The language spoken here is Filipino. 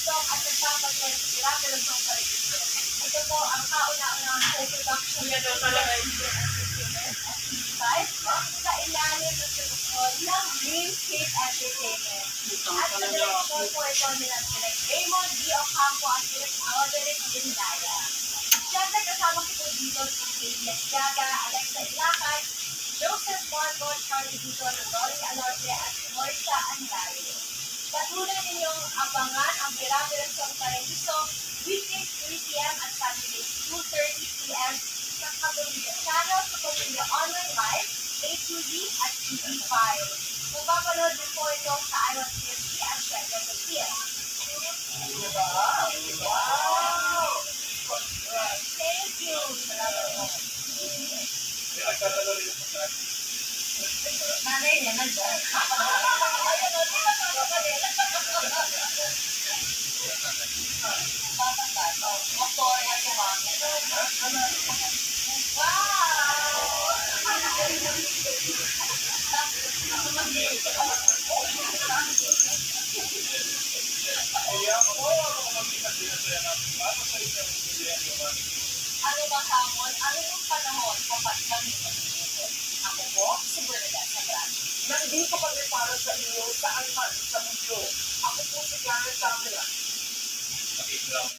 song at sa Miraculous Song Television. Ito po ang kauna-unang co-production na ito talaga sa ilalim ng tulukod ng Dreamscape Entertainment. At sa direksyon po ito nila sila Raymond D. Ocampo at sila Roderick Lindaya. Siyempre kasama ko po dito si Kate Lesgaga, Alexa Patuloy ninyong abangan ang Pirapiran Song Paraiso weekdays 3 p.m. at Saturdays 2.30 p.m. sa Kapamilya Channel sa Pamilya Online Live, A2D at TV5. Kung papanood din po ito sa Iron TSP at syempre sa TS. Thank you! Nanay niya, nandyan. Ano ba hamon? Ano yung panahon kapag kami? Ako po, si Bernadette Sagrado. Nandito kami para sa inyo saan man sa mundo. Ako po si Karen Camila.